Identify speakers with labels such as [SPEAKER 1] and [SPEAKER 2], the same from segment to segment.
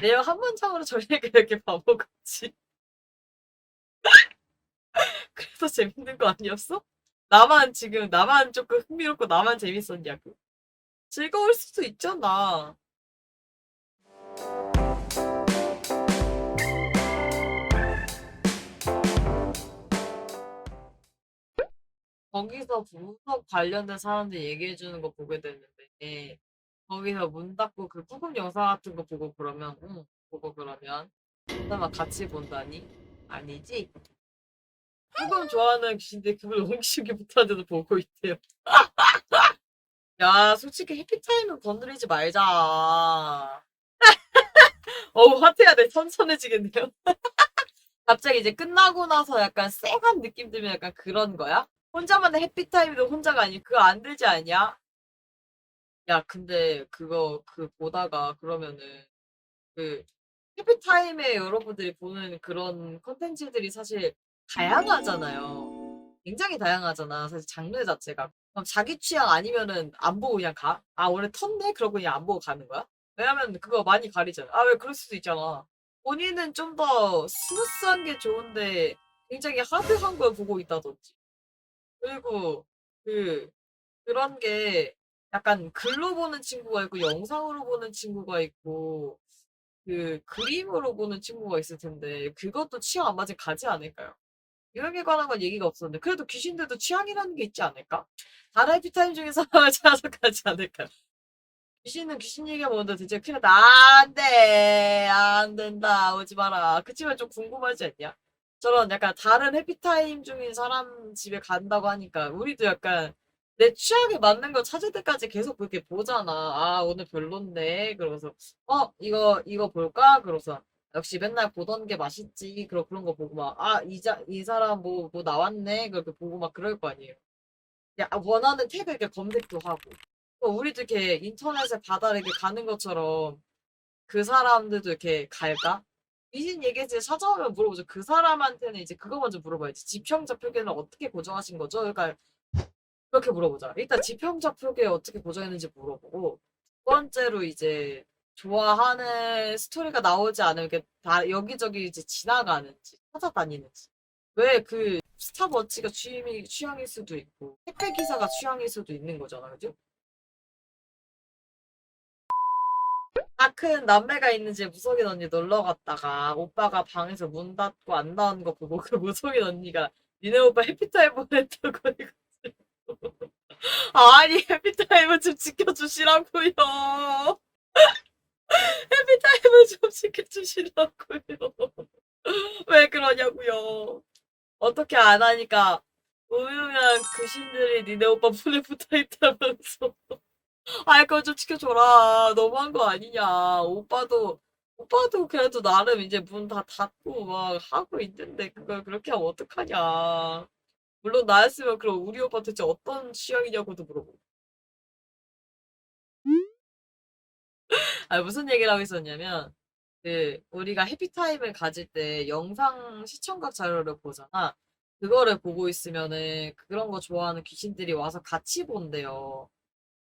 [SPEAKER 1] 내용 한 문장으로 전리가 이렇게 바보같이. 그래서 재밌는 거 아니었어? 나만 지금, 나만 조금 흥미롭고 나만 재밌었냐고. 즐거울 수도 있잖아. 거기서 분석 관련된 사람들 얘기해 주는 거 보게 됐는데, 거기서 문 닫고 그 구급 영상 같은 거 보고 그러면, 응, 보고 그러면, 설마 같이 본다니? 아니지? 조금 좋아하는 귀신들 그걸 옹기시기 못하는데도 보고 있대요. 야, 솔직히 해피타임은 건드리지 말자. 어우, 화태야, 내 선선해지겠네요. 갑자기 이제 끝나고 나서 약간 쎄한 느낌 들면 약간 그런 거야? 혼자만의 해피타임도 혼자가 아니고 그거 안 들지 않냐? 야, 근데 그거, 그 보다가 그러면은 그 해피타임에 여러분들이 보는 그런 컨텐츠들이 사실 다양하잖아요. 굉장히 다양하잖아. 사실 장르 자체가. 그럼 자기 취향 아니면은 안 보고 그냥 가? 아, 원래 텄네? 그러고 그냥 안 보고 가는 거야? 왜냐면 그거 많이 가리잖아. 아, 왜 그럴 수도 있잖아. 본인은 좀 더 스무스한 게 좋은데 굉장히 하드한 걸 보고 있다든지. 그리고 그, 그런 게 약간 글로 보는 친구가 있고 영상으로 보는 친구가 있고 그 그림으로 보는 친구가 있을 텐데 그것도 취향 안 맞으면 가지 않을까요? 이런 관한 건 얘기가 없었는데 그래도 귀신들도 취향이라는 게 있지 않을까? 다른 해피타임 중에 사람을 찾아서 가지 않을까요? 귀신은 귀신 얘기가 뭔데 대체 큰일 났다. 안 돼. 안 된다. 오지 마라. 그치만 좀 궁금하지 않냐? 저런 약간 다른 해피타임 중인 사람 집에 간다고 하니까 우리도 약간 내 취향에 맞는 거 찾을 때까지 계속 그렇게 보잖아. 아, 오늘 별론데. 그러면서, 어, 이거, 이거 볼까? 그러면서, 역시 맨날 보던 게 맛있지. 그런, 그런 거 보고 막, 아, 이, 자, 이 사람 뭐, 뭐 나왔네. 그렇게 보고 막 그럴 거 아니에요. 야, 원하는 태그 이렇게 검색도 하고. 또 우리도 이렇게 인터넷에 바다를 이렇게 가는 것처럼 그 사람들도 이렇게 갈까? 미신 얘기지 찾아오면 물어보죠. 그 사람한테는 이제 그거 먼저 물어봐야지. 지평자 표기는 어떻게 고정하신 거죠? 그러니까 그렇게 물어보자. 일단 지평자 표기에 어떻게 고정했는지 물어보고 두 번째로 이제 좋아하는 스토리가 나오지 이렇게 다 여기저기 이제 지나가는지 찾아다니는지 왜 그 스타버치가 취미 취향일 수도 있고 택배 기사가 취향일 수도 있는 거잖아, 그죠? 다 큰 남매가 있는 집에 무속인 언니 놀러 갔다가 오빠가 방에서 문 닫고 안 나오는 거 보고 그 무속인 언니가 니네 오빠 해피타임 보냈다고 해가지고 아니 해피타임을 좀 지켜주시라고요 해피타임을 좀 지켜주시라고요 왜 그러냐고요 어떻게 안 하니까 우유면 귀신들이 니네 오빠 손에 붙어있다면서 아, 그거 좀 지켜줘라. 너무한 거 아니냐. 오빠도, 오빠도 그래도 나름 이제 문 다 닫고 막 하고 있는데 그걸 그렇게 하면 어떡하냐. 물론 나였으면 그럼 우리 오빠 대체 어떤 취향이냐고도 물어보고. 아, 무슨 얘기를 하고 있었냐면, 그, 우리가 해피타임을 가질 때 영상 시청각 자료를 보잖아. 그거를 보고 있으면은 그런 거 좋아하는 귀신들이 와서 같이 본대요.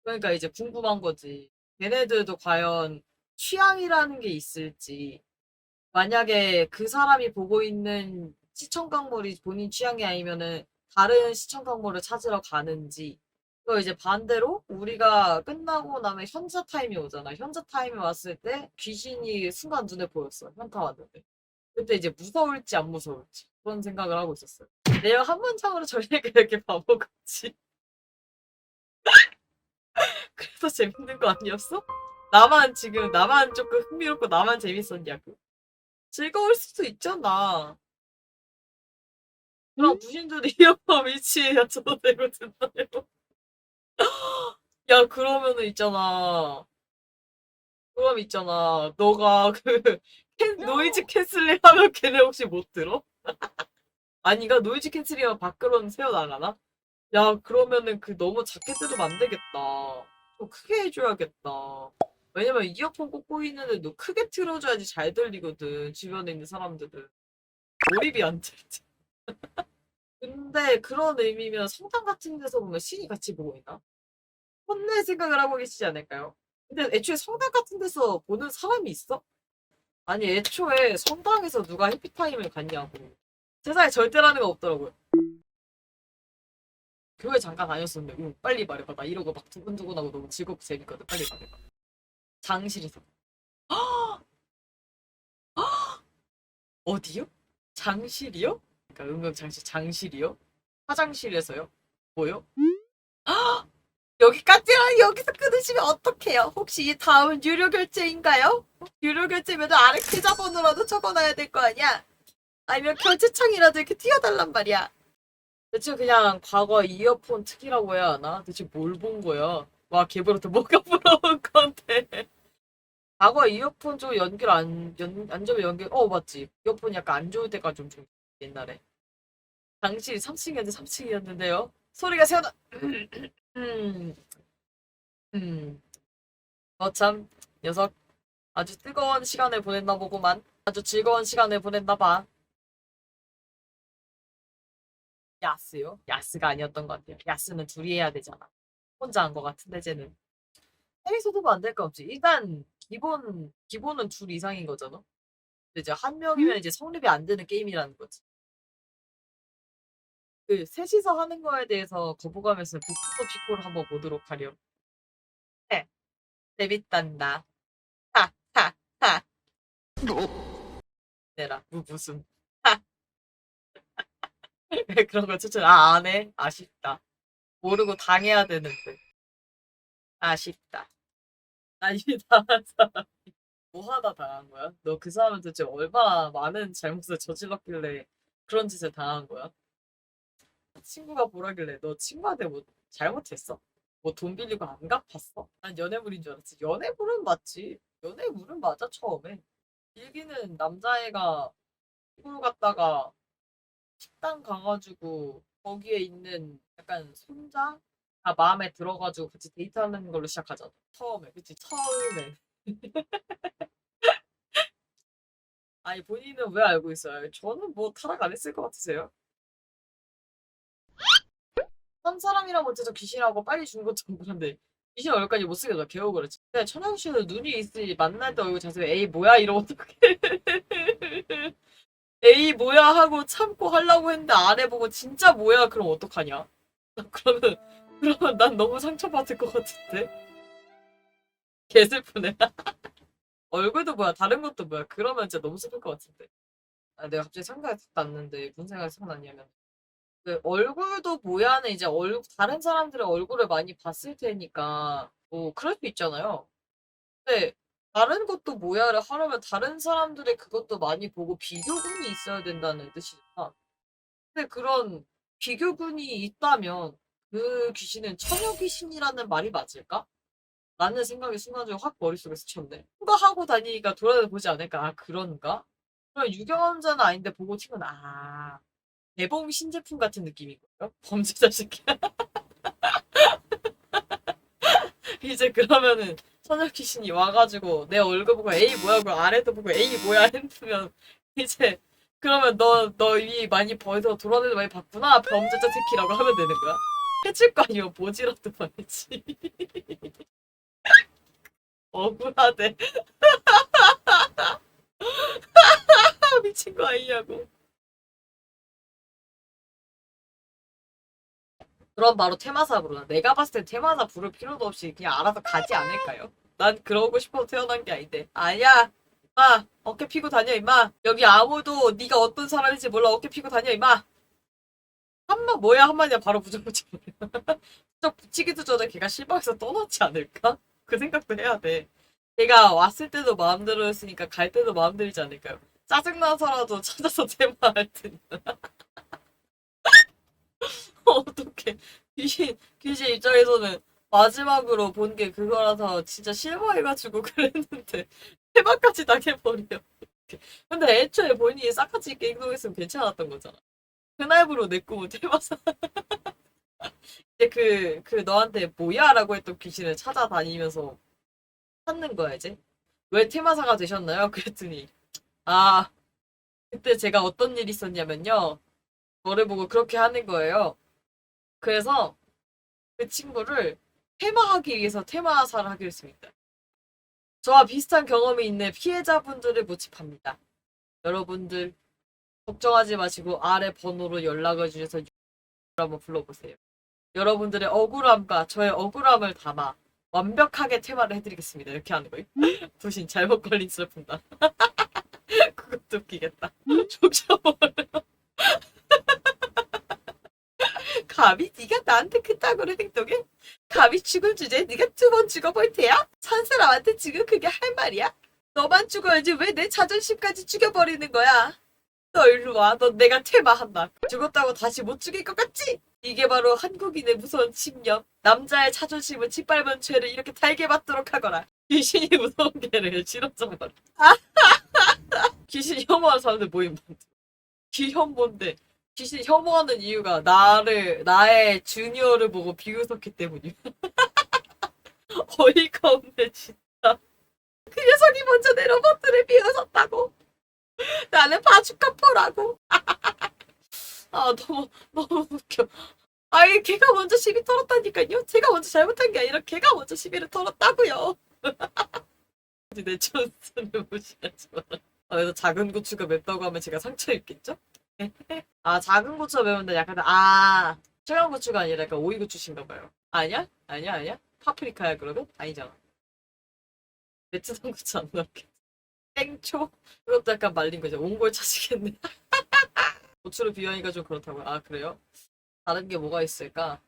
[SPEAKER 1] 그러니까 이제 궁금한 거지. 걔네들도 과연 취향이라는 게 있을지. 만약에 그 사람이 보고 있는 시청 강물이 본인 취향이 아니면은 다른 시청 강물을 찾으러 가는지. 또 이제 반대로 우리가 끝나고 나면 현자 타임이 오잖아. 현자 타임이 왔을 때 귀신이 순간 눈에 보였어. 현타 왔는데. 그때 이제 무서울지 안 무서울지. 그런 생각을 하고 있었어요. 내용 한 문장으로 전리가 이렇게 바보같이. 그래서 재밌는 거 아니었어? 나만 지금 나만 조금 흥미롭고 나만 재밌었냐고. 즐거울 수도 있잖아. 그럼 부신들이 이어폰 위치에 갇혀도 되고 된다요. 야 그러면은 있잖아. 그럼 있잖아. 너가 그 캔, 노이즈 캔슬링 하면 걔네 혹시 못 들어? 아니가 노이즈 캔슬링하면 밖으로는 새어 나가나? 야 그러면은 그 너무 작게 들으면 안 되겠다. 좀 크게 해줘야겠다. 왜냐면 이어폰 꽂고 있는데 너 크게 틀어줘야지 잘 들리거든. 주변에 있는 사람들은. 몰입이 안 되지. 근데 그런 의미면 성당 같은 데서 보면 신이 같이 보고 있나? 혼낼 생각을 하고 계시지 않을까요? 근데 애초에 성당 같은 데서 보는 사람이 있어? 아니 애초에 성당에서 누가 해피타임을 갔냐고 세상에 절대라는 거 없더라고요 교회 잠깐 다녔었는데 응, 빨리 말해봐 나 이러고 막 두근두근하고 너무 즐겁고 재밌거든 빨리 말해봐 장실에서 어디요? 장실이요? 그러니까 응급장실 장실이요? 화장실에서요? 뭐요? 여기 까지랑 여기서 끊으시면 어떡해요? 혹시 이 다음은 유료 결제인가요? 유료 결제면 아래 계좌번호라도 적어놔야 될 거 아니야? 아니면 결제창이라도 이렇게 띄워달란 말이야. 대체 그냥 과거 이어폰 특이라고 해야 하나? 대체 뭘 본 거야? 와 개버릇도 뭐가 부러운 건데. 과거 이어폰 좀 연결 안, 연, 안 좋으면 연결, 어, 맞지. 이어폰 약간 안 좋을 때가 좀, 좀 옛날에. 당시 3층이었는데 3층이었는데요. 소리가 새어나, 음, 음. 어참, 녀석. 아주 뜨거운 시간을 보냈나 보구만. 아주 즐거운 시간을 보냈나 봐. 야스요? 야스가 아니었던 것 같아요. 야스는 둘이 해야 되잖아. 혼자 한 것 같은데, 쟤는. 해리소드도 안될 거 없지. 일단, 기본, 기본은 둘 이상인 거잖아. 근데 이제 한 명이면 이제 성립이 안 되는 게임이라는 거지. 그, 셋이서 하는 거에 대해서 거부감에서 부푸도 피코를 한번 보도록 하렴. 네. 재밌단다. 하, 하, 하. 내라, 무, 무슨. 하. 왜 그런 거 추천, 아, 안 해? 아쉽다. 모르고 당해야 되는데. 아쉽다. 아니, 당한 사람이 뭐 하다 당한 거야? 너 그 사람은 도대체 얼마나 많은 잘못을 저질렀길래 그런 짓을 당한 거야? 친구가 보라길래 너 친구한테 뭐 잘못했어? 뭐 돈 빌리고 안 갚았어? 난 연애물인 줄 알았지. 연애물은 맞지. 연애물은 맞아, 처음에. 일기는 남자애가 시골 갔다가 식당 가가지고 거기에 있는 약간 손자? 아, 마음에 들어가지고 같이 데이트하는 걸로 시작하잖아. 처음에. 그치, 처음에. 아니, 본인은 왜 알고 있어요? 저는 뭐 타락 안 했을 것 같으세요? 한 사람이랑 못해서 귀신하고 빨리 죽는 것도 그런데 귀신 얼굴까지 못 쓰게 너 개워 그렇지. 근데 천영 씨는 눈이 있으니 만날 때 얼굴 자세가 에이 뭐야 이러고 어떡해. 에이 뭐야 하고 참고 하려고 했는데 안 해보고 진짜 뭐야 그럼 어떡하냐. 그러면 그러면 난 너무 상처받을 것 같은데. 개슬프네. 얼굴도 뭐야 다른 것도 뭐야 그러면 진짜 너무 슬플 것 같은데. 아, 내가 갑자기 생각이 났는데 무슨 생각이 생각났냐면 그 얼굴도 뭐야는 이제 얼 다른 사람들의 얼굴을 많이 봤을 테니까 뭐 그럴 수 있잖아요. 근데 다른 것도 뭐야를 하려면 다른 사람들의 그것도 많이 보고 비교군이 있어야 된다는 뜻이잖아. 근데 그런 비교군이 있다면 그 귀신은 처녀 귀신이라는 말이 맞을까? 라는 생각이 순간적으로 확 머릿속에 스쳤네. 뭔가 하고 다니니까 돌아보지 않을까? 아, 그런가? 그럼 유경험자는 아닌데 보고 튀면 아, 개봉 신제품 같은 느낌인 거예요? 범죄자 새끼야. 이제 그러면은 처녀 귀신이 와가지고 내 얼굴 보고 에이 뭐야 그 아래도 보고 에이 뭐야 했으면 이제 그러면 너 너 이 많이 벌써 돌아다니는 많이 봤구나 범죄자 새끼라고 하면 되는 거야? 해줄 거 아니면 뭐지라도 말이지. 억울하대. 미친 거 아니냐고. 그럼 바로 테마사 부르나? 내가 봤을 때 테마사 부를 필요도 없이 그냥 알아서 가지 않을까요? 난 그러고 싶어서 태어난 게 아닌데. 아니야. 마 어깨 피고 다녀 임마. 여기 아무도 네가 어떤 사람인지 몰라 어깨 피고 다녀 임마. 한마 뭐야 한마디야 바로 붙여. 부적 붙이기도 전에 걔가 실망해서 떠나지 않을까? 그 생각도 해야 돼. 걔가 왔을 때도 마음대로였으니까 갈 때도 마음대로지 않을까요? 짜증나서라도 찾아서 테마할 테니. 어떡해. 귀신, 귀신 입장에서는 마지막으로 본 게 그거라서 진짜 실망해가지고 그랬는데 테마까지 당해버려. 근데 애초에 본인이 싹같이 있게 행동했으면 괜찮았던 거잖아. 그날부로 내 꿈은 테마사. 이제 그, 그 너한테 뭐야? 라고 했던 귀신을 찾아다니면서 찾는 거야, 이제. 왜 테마사가 되셨나요? 그랬더니, 아, 그때 제가 어떤 일이 있었냐면요. 너를 보고 그렇게 하는 거예요. 그래서 그 친구를 테마하기 위해서 테마사를 하기로 했습니다. 저와 비슷한 경험이 있는 피해자분들을 모집합니다. 여러분들 걱정하지 마시고 아래 번호로 연락을 주셔서 한번 불러보세요. 여러분들의 억울함과 저의 억울함을 담아 완벽하게 테마를 해드리겠습니다. 이렇게 하는 거예요. 부신 잘못 걸린 슬픈다. 그것도 웃기겠다. 족쳐버려. 감히 네가 나한테 그따구로 행동해? 감히 죽을 주제에 네가 두 번 죽어볼 테야? 천사람한테 지금 그게 할 말이야? 너만 죽어야지 왜 내 자존심까지 죽여버리는 거야? 너 일로 와. 너 내가 퇴마한다. 죽었다고 다시 못 죽일 것 같지? 이게 바로 한국인의 무서운 집념. 남자의 자존심을 짓밟은 죄를 이렇게 달게 받도록 하거라. 귀신이 무서운 개를 지럽져버려. 귀신 혐오하는 사람들 모임. 귀혐오인데 귀신 혐오하는 이유가 나를 나의 주니어를 보고 비웃었기 때문이야. 어이가 없네 진짜. 그 녀석이 먼저 내 로봇들을 비웃었다고. 나는 바주카포라고. 아 너무 너무 웃겨. 아이 걔가 먼저 시비 털었다니까요. 제가 먼저 잘못한 게 아니라 걔가 먼저 시비를 털었다고요. 내 존슨을 무시하지 마라. 아, 그래서 작은 고추가 맵다고 하면 제가 상처 입겠죠? 아 작은 고추가 매운데 약간 아 청양 고추가 아니라 약간 오이 고추신가 봐요. 아니야? 아니야 아니야? 파프리카야 그러면? 아니잖아. 베트남 고추 안 넣게. 땡초? 이것도 약간 말린 거죠. 옹골 차시겠네. 고추를 비유하니까 좀 그렇다고요. 아 그래요? 다른 게 뭐가 있을까?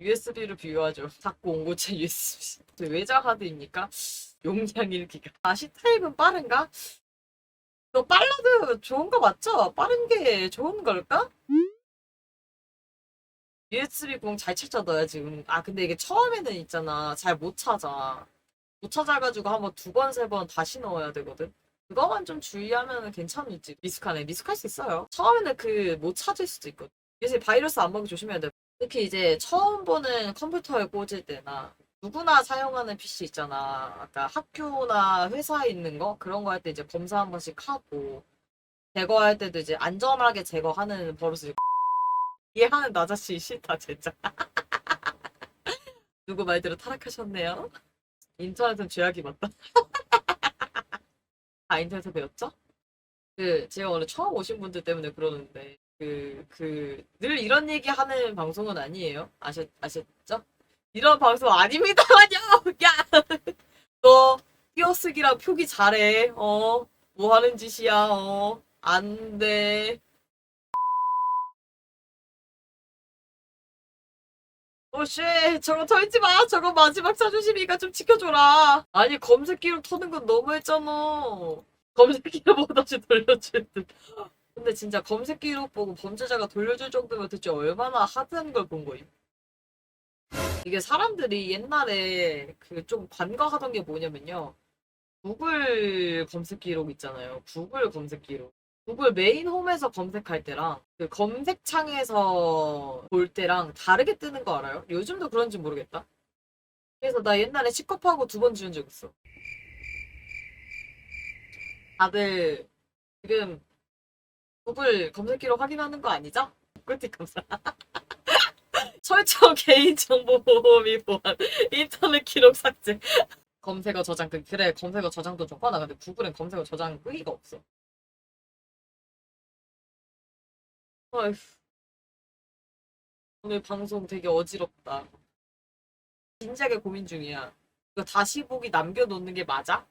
[SPEAKER 1] USB를 비유하죠. 자꾸 옹골차 USB. 외장 하드입니까? 용량 1기가. 다시 타입은 빠른가? 너 빨라도 좋은 거 맞죠? 빠른 게 좋은 걸까? USB 공 잘 찾아 넣어야 지금. 아 근데 이게 처음에는 있잖아. 잘 못 찾아. 못 찾아가지고 한번 두 번, 세 번 다시 넣어야 되거든. 그거만 좀 주의하면 괜찮을지. 미숙하네. 미숙할 수 있어요. 처음에는 그 못 찾을 수도 있거든. 요새 바이러스 안 먹이 조심해야 돼. 특히 이제 처음 보는 컴퓨터에 꽂을 때나 누구나 사용하는 PC 있잖아. 아까 학교나 회사에 있는 거 그런 거 할 때 이제 검사 한 번씩 하고 제거할 때도 이제 안전하게 제거하는 버릇을 이해하는 나 자신이 싫다 진짜. 누구 말대로 타락하셨네요. 인터넷은 죄악이 맞다. 아 인터넷에서 배웠죠? 그 제가 원래 처음 오신 분들 때문에 그러는데 그 그 늘 이런 얘기 하는 방송은 아니에요. 아셨 아셨죠? 이런 방송 아닙니다만요. 야, 너 띄어쓰기랑 표기 잘해. 어, 뭐 하는 짓이야. 어, 안 돼. 오씨, 저거 털지 마. 저거 마지막 자존심이니까 좀 지켜줘라. 아니 검색기로 터는 건 너무했잖아. 검색기로 다시 돌려줄 듯. 근데 진짜 검색기로 보고 범죄자가 돌려줄 정도면 대체 얼마나 하드한 걸 본 거임? 이게 사람들이 옛날에 그 좀 관과하던 게 뭐냐면요. 구글 검색 기록 있잖아요. 구글 검색 기록. 구글 메인 홈에서 검색할 때랑 그 검색창에서 볼 때랑 다르게 뜨는 거 알아요? 요즘도 그런지 모르겠다. 그래서 나 옛날에 시컵하고 두 번 지운 적 있어. 다들 지금 구글 검색 기록 확인하는 거 아니죠? 꿀팁 감사. 설정 개인정보 보호 및 보안 인터넷 기록 삭제. 검색어 저장 그 그래 검색어 저장도 좀 화나. 근데 구글은 검색어 저장 끄기가 없어. 어휴. 오늘 방송 되게 어지럽다. 진지하게 고민 중이야. 이거 다시 보기 남겨놓는 게 맞아?